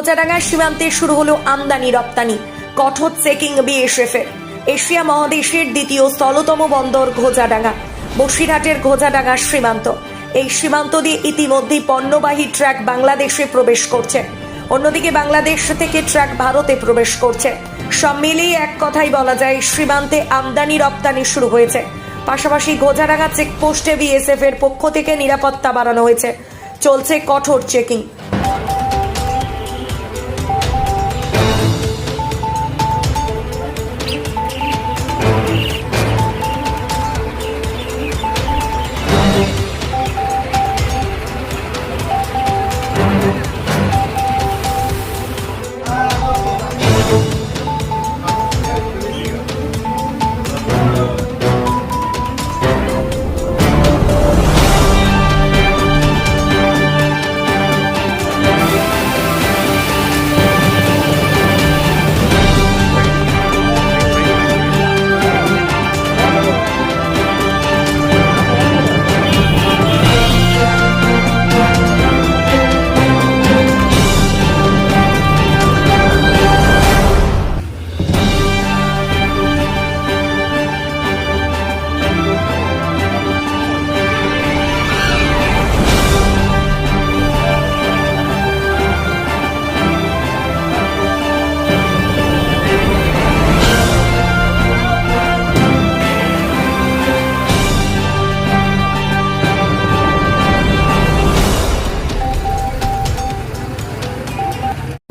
কোচাডাঙ্গা সীমান্তে শুরু হলো আমদানি, রপ্তানি। কঠোর চেকিং বিএসএফ এর। এশিয়া মহাদেশের দ্বিতীয় স্থলতম বন্দর ঘোজাডাঙ্গা বসিরহাটের ঘোজাডাঙ্গা সীমান্ত। এই সীমান্ত দিয়ে ইতিমধ্যেই পণ্যবাহী ট্রাক বাংলাদেশে প্রবেশ করছে। অন্যদিকে বাংলাদেশ থেকে ট্রাক ভারতে প্রবেশ করছে। সব মিলিয়ে এক কথাই বলা যায়, সীমান্তে আমদানি, রপ্তানি শুরু হয়েছে। পাশাপাশি ঘোজাডাঙ্গা চেকপোস্টে বিএসএফ এর পক্ষ থেকে নিরাপত্তা বাড়ানো হয়েছে। চলছে কঠোর চেকিং।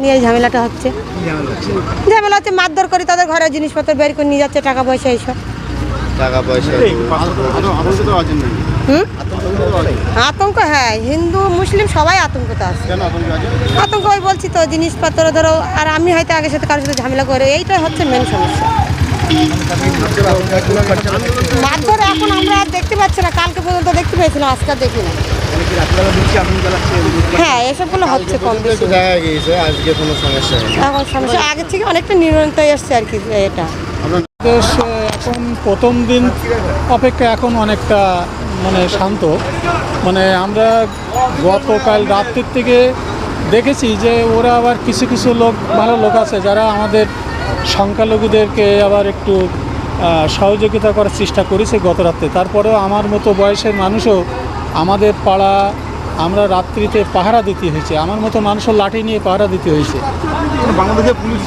নিয়ে এই ঝামেলাটা হচ্ছে। ঝামেলা হচ্ছে মারধর করে তাদের ঘরে জিনিসপত্র বের করে নিয়ে যাচ্ছে টাকা পয়সা এইসব। টাকা পয়সা আতঙ্ক হ্যাঁ হিন্দু মুসলিম সবাই আতঙ্কতে আছে। আতঙ্ক ওই বলছি তো জিনিসপত্র ধরো আর আমি হয়তো আগের সাথে কারোর সাথে ঝামেলা করে এইটাই হচ্ছে মেন সমস্যা। মারধর এখন আমরা আর দেখতে পাচ্ছি না কালকে পর্যন্ত দেখতে পেয়েছিলাম আজকে দেখি না। হ্যাঁ এসবগুলো হচ্ছে কম বেশি। গিয়েছে আজকে কোনো সমস্যা এখন সমস্যা আগের থেকে অনেকটা নিরন্ত এসছে আর কি এটা। দেশ এখন প্রথম দিন অপেক্ষা এখন অনেকটা মানে শান্ত। মানে আমরা গতকাল রাত্রির থেকে দেখেছি যে ওরা আবার কিছু কিছু লোক ভালো লোক আছে যারা আমাদের সংখ্যালঘুদেরকে আবার একটু সহযোগিতা করার চেষ্টা করেছে গত রাত্রে। তারপরেও আমার মতো বয়সের মানুষও আমাদের পাড়া আমরা রাত্রিতে পাহারা দিতে হয়েছে। আমার মতো মানুষের লাঠি নিয়ে পাহারা দিতে হয়েছে। বাংলাদেশে পুলিশ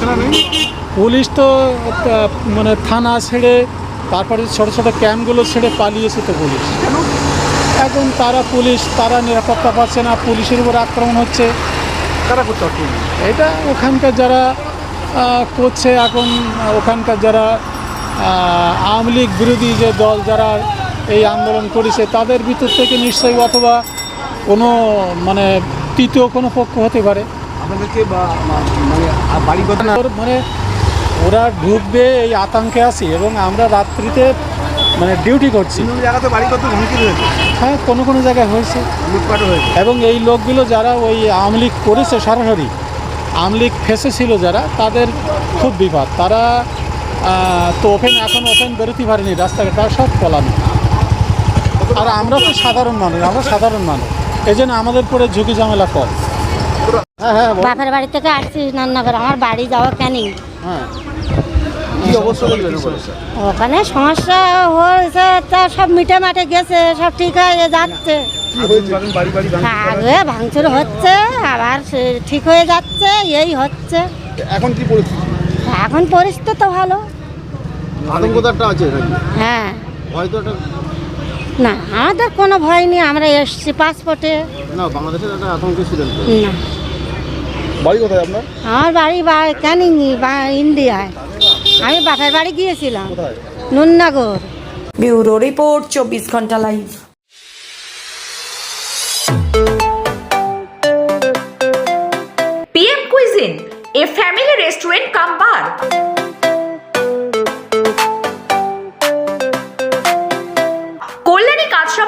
পুলিশ তো মানে থানা ছেড়ে তারপরে ছোট ছোট ক্যাম্পগুলো ছেড়ে পালিয়েছে তো পুলিশ। এখন তারা পুলিশ তারা নিরাপত্তা পাচ্ছে না পুলিশের উপর আক্রমণ হচ্ছে। কারা করতে এটা ওখানকার যারা করছে এখন ওখানকার যারা আওয়ামী লীগ বিরোধী যে দল যারা এই আন্দোলন করেছে তাদের ভিতর থেকে নিশ্চয়ই অথবা কোনো মানে তৃতীয় কোনো পক্ষ হতে পারে। আপনাদেরকে মানে মানে ওরা ঢুকবে এই আতঙ্কে আছি এবং আমরা রাত্রিতে মানে ডিউটি করছি। বিভিন্ন জায়গাতে বাড়ি কত হুমকি রয়েছে হ্যাঁ কোনো কোনো জায়গায় হয়েছে। লুটপাটও হয়েছে। এবং এই লোকগুলো যারা ওই আওয়ামী লীগ করেছে সরাসরি আওয়ামী লীগ ফেসে ছিল যারা তাদের খুব বিপদ। তারা তো ওপেন এখন ওপেন বেরোতে পারেনি রাস্তাঘাট সব পলানো আর আমরা তো সাধারণ মানুষ আমরা সাধারণ মানুষ। এই জন্য আমাদের পরে ঝুঁকি ঝামেলা কম হ্যাঁ হ্যাঁ বাপের বাড়ি থেকে আসছি রান্নাঘর আমার বাড়ি যাওয়া ক্যানিং হ্যাঁ। ওখানে? সমস্যা হয়েছে তা সব মিটে মাঠে গেছে সব ঠিক হয়ে যাচ্ছে। কি হয়েছে? বাড়ি বাড়ি ভাঙ- আগে ভাঙচুর হচ্ছে আবার সে- ঠিক হয়ে যাচ্ছে এই হচ্ছে। এখন কি পরিস্থিতি? এখন পরিস্থিতি তো ভালো। আতঙ্ক তো একটা আছে হ্যাঁ। ভয় তো না আমাদের কোনো ভয় নেই আমরা এসছি পাসপোর্টে না বাংলাদেশের একটা আতঙ্ক ছিলেন না। বাড়ি কোথায় আপনার? আমার বাড়ি বা ক্যানিং বা ইন্ডিয়ায়। আমি বাপের বাড়ি গিয়েছিলাম। নুননগর। ব্যুরো রিপোর্ট চব্বিশ ঘণ্টা live. Cuisine, a family restaurant come bar.